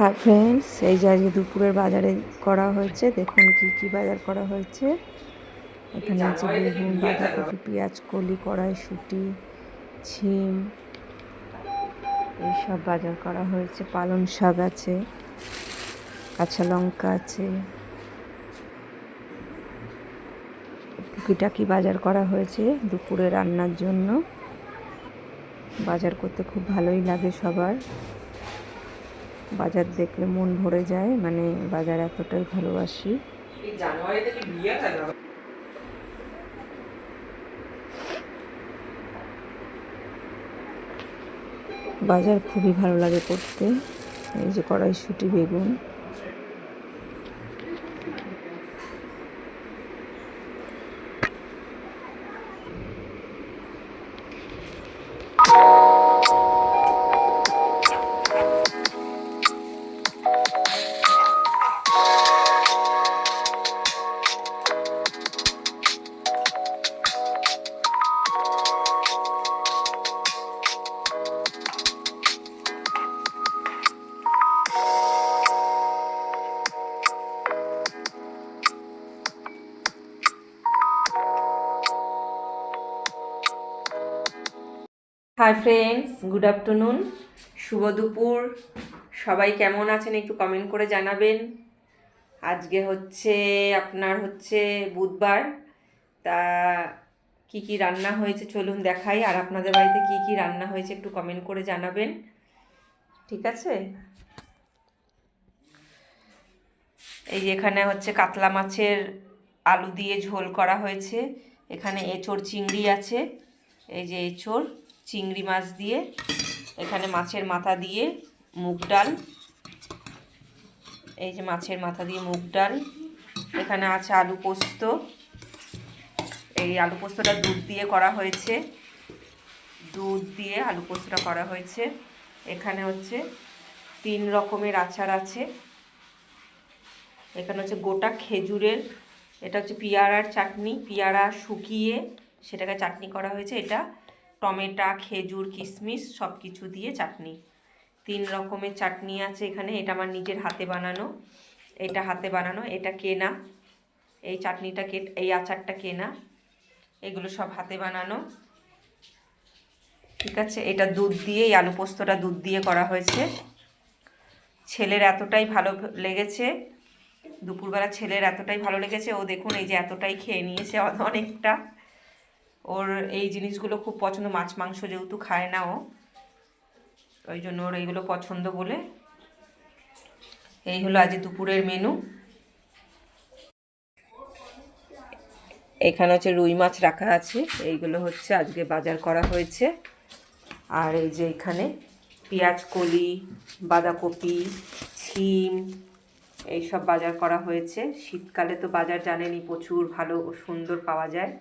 হ্যাঁ ফ্রেন্ডস এই যে আজকে দুপুরের বাজারে করা হয়েছে, দেখুন কি কি বাজার করা হয়েছে। এখানে আছে বেগুন, বাঁধাকপি, পেঁয়াজ, কলি কড়াইশুঁটি ছিম, এইসব বাজার করা হয়েছে। পালং শাক আছে, কাঁচা লঙ্কা আছে। টুকিটাকি বাজার করা হয়েছে দুপুরে রান্নার জন্য। বাজার করতে খুব ভালোই লাগে সবার। বাজার দেখলে মন ভরে যায় মানে বাজার এতটাই ভালোবাসি। বাজার খুবই ভালো লাগে করতে। এই যে কড়াইশুটি বেগুন। হাই ফ্রেন্ডস গুড আফটারনুন শুভ দুপুর। সবাই কেমন আছেন একটু কমেন্ট করে জানাবেন। আজকে হচ্ছে, আপনার হচ্ছে বুধবার। তা কি কি রান্না হয়েছে চলুন দেখাই। আর আপনাদের বাড়িতে কি কি রান্না হয়েছে একটু কমেন্ট করে জানাবেন। ঠিক আছে? এই যে এখানে হচ্ছে কাতলা মাছের আলু দিয়ে ঝোল করা হয়েছে। এখানে এঁচোড় চিংড়ি আছে। এই যে এঁচোড়। চিংড়ি মাছ দিয়ে, এখানে মাছের মাথা দিয়ে মুগ ডাল, এই যে মাছের মাথা দিয়ে মুগ ডাল, এখানে আছে আলু পোস্ত, এই আলু পোস্তটা দুধ দিয়ে করা হয়েছে, দুধ দিয়ে আলু পোস্তটা করা হয়েছে, এখানে হচ্ছে তিন রকমের আচার আছে, এখানে হচ্ছে গোটা খেজুরের, এটা হচ্ছে পিয়ারার চাটনি, পিয়ারা শুকিয়ে সেটাকে চাটনি করা হয়েছে, এটা টমেটো, খেজুর, কিশমিশ সব কিছু দিয়ে চাটনি। তিন রকমের চাটনি আছে এখানে, এটা আমার নিজের হাতে বানানো। এটা হাতে বানানো, এটা কেনা। এই চাটনিটা কে, এই আচারটা কেনা। এগুলো সব হাতে বানানো। ঠিক আছে, এটা দুধ দিয়ে, এই আলু পোস্তটা দুধ দিয়ে করা হয়েছে। ছেলের এতটাই ভালো লেগেছে। দুপুরবেলা ছেলের এতটাই ভালো লেগেছে, ও দেখুন এই যে এতটাই খেয়ে নিয়েছে অনেকটা। ওর এই জিনিসগুলো খুব পছন্দ, মাছ, মাংস যেহেতু খায় না ও, ওই জন্য ওর এইগুলো পছন্দ বলে। এই হলো আজ দুপুরের মেনু এখানে হচ্ছে রুই মাছ রাখা আছে, এইগুলো হচ্ছে আজকে বাজার করা হয়েছে। আর এই যে এখানে পেঁয়াজ, কলি, বাঁধাকপি, ছিম, এইসব বাজার করা হয়েছে। শীতকালে তো বাজার জানেনই, প্রচুর ভালো ও সুন্দর পাওয়া যায়।